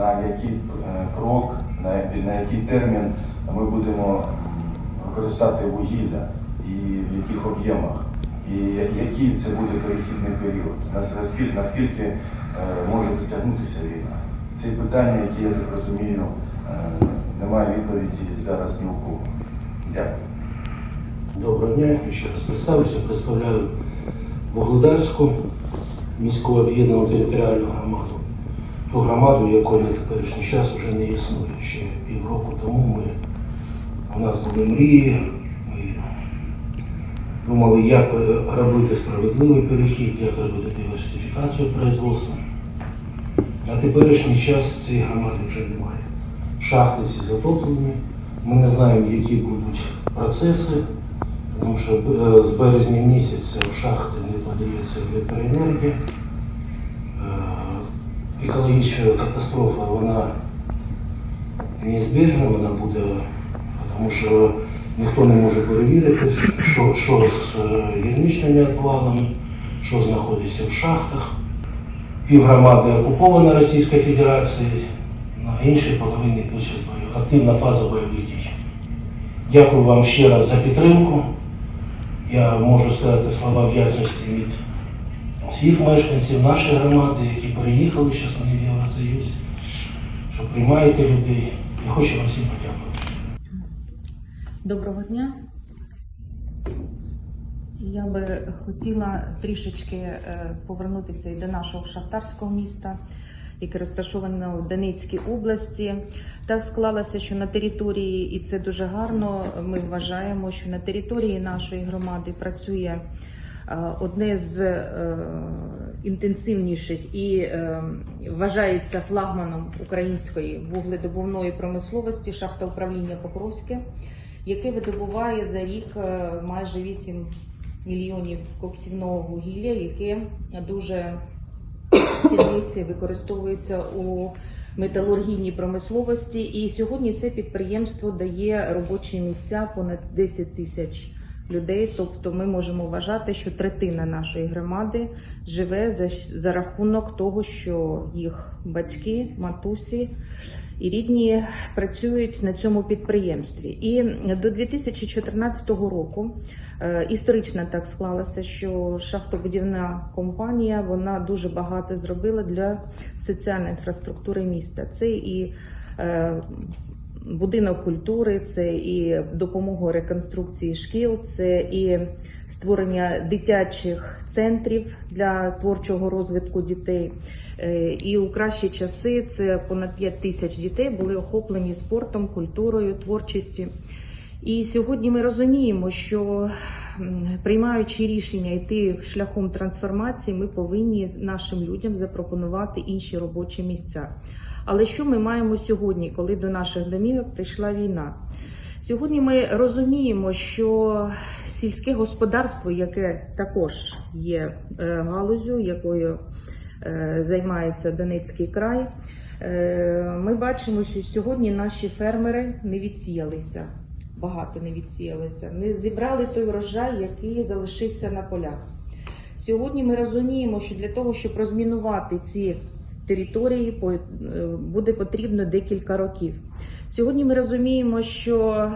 на який е, крок, на, який- термін ми будемо використати вугілля і в яких об'ємах, і який це буде перехідний період, наскільки, наскільки е, може затягнутися війна. Це питання, які, я так розумію, е, немає відповіді зараз ні у кого. Дякую. Доброго дня, я ще раз представлюся. Представляю Вугледарську міську об'єднану територіальну громаду. Ту громаду, якої на теперішній час вже не існує. Ще півроку тому ми, у нас були мрії, ми думали, як робити справедливий перехід, як робити диверсифікацію производства. На теперішній час цієї громади вже немає. Шахти ці затоплені. Ми не знаємо, які будуть процеси, тому що е, з березня місяця в шахти не подається електроенергія. Екологічна катастрофа вона неізбіжна, вона буде, тому що ніхто не може перевірити, що, що з е, гірничними отвалами, що знаходиться в шахтах. Півгромади окупована Російською Федерацією, на іншій половині досі активна фаза бойових дій. Дякую вам ще раз за підтримку. Я можу сказати слова вдячності від всіх мешканців нашої громади, які переїхали зараз в Євросоюз, що приймаєте людей. Я хочу вам всім подякувати. Доброго дня. Я би хотіла трішечки е, повернутися і до нашого шахтарського міста, яке розташоване в Донецькій області. Так склалося, що на території, і це дуже гарно. Ми вважаємо, що на території нашої громади працює одне з е, інтенсивніших і е, вважається флагманом української вугледобувної промисловості шахта управління Покровське яке видобуває за рік е, майже 8 мільйонів коксівного вугілля, яке дуже цінується і використовується у металургійній промисловості. І сьогодні це підприємство дає робочі місця понад 10 тисяч людей. Тобто ми можемо вважати, що третина нашої громади живе за, за рахунок того, що їх батьки, матусі і рідні працюють на цьому підприємстві. І до 2014 року е, історично так склалося, що шахтобудівна компанія вона дуже багато зробила для соціальної інфраструктури міста. Це і е, Будинок культури, це і допомога реконструкції шкіл, це і створення дитячих центрів для творчого розвитку дітей. Е, І у кращі часи це понад 5 тисяч дітей були охоплені спортом, культурою, творчістю. І сьогодні ми розуміємо, що приймаючи рішення йти шляхом трансформації, ми повинні нашим людям запропонувати інші робочі місця. Але що ми маємо сьогодні, коли до наших домівок прийшла війна? Сьогодні ми розуміємо, що сільське господарство, яке також є е, галузю, якою е, займається Донецький край, е, ми бачимо, що сьогодні наші фермери не відсіялися. Багато не відсіялися, не зібрали той врожай, який залишився на полях. Сьогодні ми розуміємо, що для того, щоб розмінувати ці території, е, буде потрібно декілька років. Сьогодні ми розуміємо, що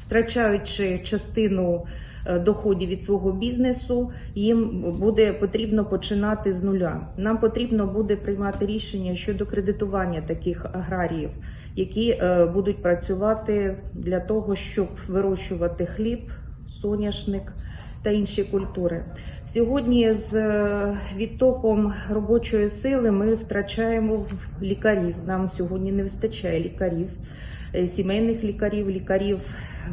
втрачаючи частину е, доходів від свого бізнесу, їм буде потрібно починати з нуля. Нам потрібно буде приймати рішення щодо кредитування таких аграріїв, які е, будуть працювати для того, щоб вирощувати хліб, соняшник та інші культури. Сьогодні з е, відтоком робочої сили ми втрачаємо лікарів. Нам сьогодні не вистачає лікарів, е, сімейних лікарів, лікарів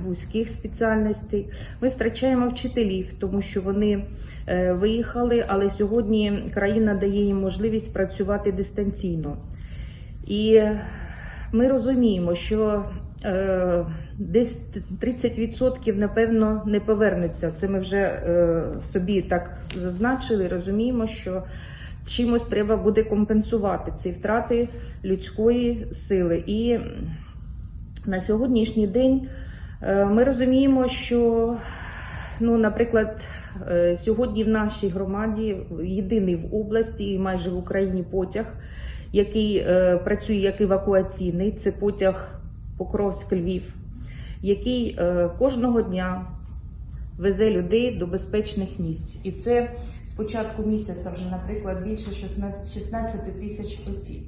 вузьких спеціальностей. Ми втрачаємо вчителів, тому що вони е, виїхали, але сьогодні країна дає їм можливість працювати дистанційно. І ми розуміємо, що десь 30% напевно не повернеться. Це ми вже е, собі так зазначили. Розуміємо, що чимось треба буде компенсувати ці втрати людської сили. І на сьогоднішній день е, ми розуміємо, що, ну, наприклад, е, сьогодні в нашій громаді єдиний в області і майже в Україні потяг який е, працює як евакуаційний, це потяг Покровськ-Львів, який е, кожного дня везе людей до безпечних місць. І це з початку місяця вже, наприклад, більше 16 16 тисяч осіб.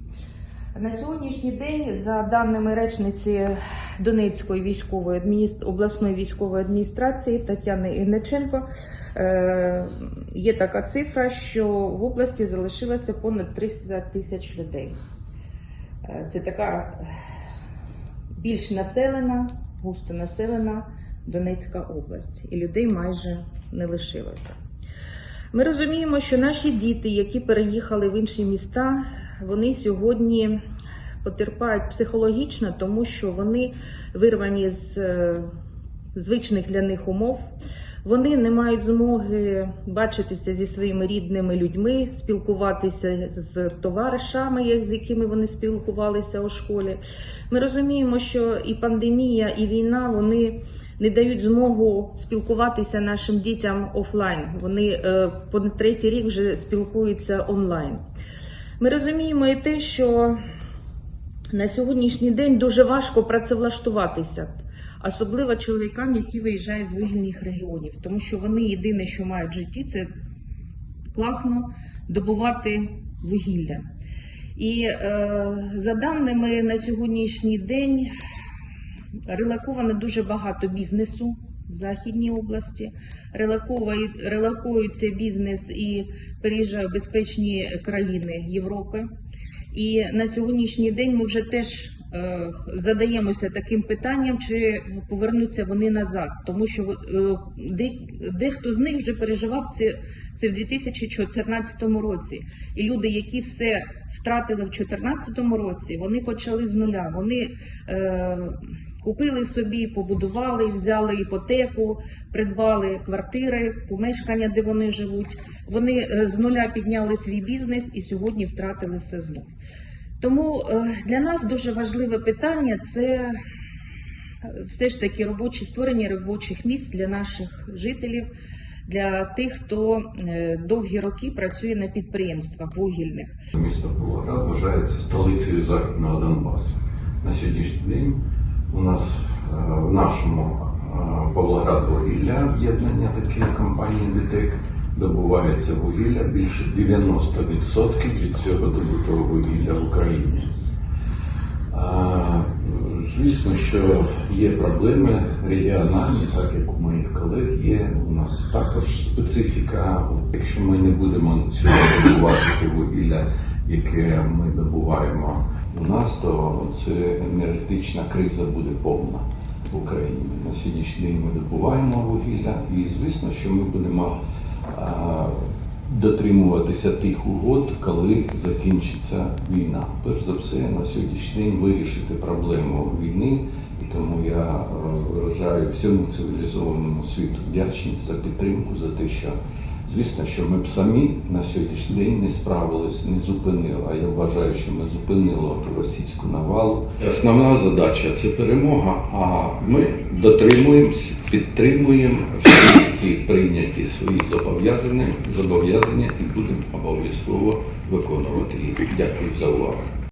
На сьогоднішній день, за даними речниці Донецької військової адміністр... обласної військової адміністрації Тетяни Ігниченко, е, є така цифра, що в області залишилося понад 300 тисяч людей. Е, Це така більш населена, густо населена Донецька область, і людей майже не лишилося. Ми розуміємо, що наші діти, які переїхали в інші міста, вони сьогодні потерпають психологічно, тому що вони вирвані з е, звичних для них умов. Вони не мають змоги бачитися зі своїми рідними людьми, спілкуватися з товаришами, з якими вони спілкувалися у школі. Ми розуміємо, що і пандемія, і війна вони не дають змогу спілкуватися нашим дітям офлайн. Вони е, по третій рік вже спілкуються онлайн. Ми розуміємо і те, що на сьогоднішній день дуже важко працевлаштуватися, особливо чоловікам, які виїжджають з вигільних регіонів, тому що вони єдине, що мають в житті, це класно добувати вугілля. І е, за даними на сьогоднішній день релаковано дуже багато бізнесу в Західній області. Релакується бізнес і переїжджає в безпечні країни Європи. І на сьогоднішній день ми вже теж задаємося таким питанням, чи повернуться вони назад, тому що е, дехто з них вже переживав це, це в 2014 році. І люди, які все втратили в 2014 році, вони почали з нуля. Вони е, купили собі, побудували, взяли іпотеку, придбали квартири, помешкання, де вони живуть. Вони е, з нуля підняли свій бізнес і сьогодні втратили все знов. Тому е, для нас дуже важливе питання це е, все ж таки робочі створення робочих місць для наших жителів, для тих, хто е, довгі роки працює на підприємствах вугільних. Місто Павлоград вважається столицею Західного Донбасу. На сьогоднішній день у нас в нашому е, Павлоград вугілля об'єднання такої компанії ДТЕК добувається вугілля більше 90% від цього добутого вугілля в Україні. А, Звісно, що є проблеми регіональні, так як у моїх колег є. У нас також специфіка. Якщо ми не будемо сьогодні добувати вугілля, яке ми добуваємо у нас, то це енергетична криза буде повна в Україні. На сьогоднішній день ми добуваємо вугілля, і звісно, що ми будемо дотримуватися тих угод, коли закінчиться війна. Перш за все, на сьогоднішній день вирішити проблему війни, і тому я е, виражаю всьому цивілізованому світу вдячність за підтримку, за те, що звісно, що ми б самі на сьогоднішній день не справились, не зупинили. А я вважаю, що ми зупинили ту російську навалу. Основна задача це перемога. А ми дотримуємось, підтримуємо всі ті прийняті свої зобов'язання, зобов'язання і будемо обов'язково виконувати їх. Дякую за увагу.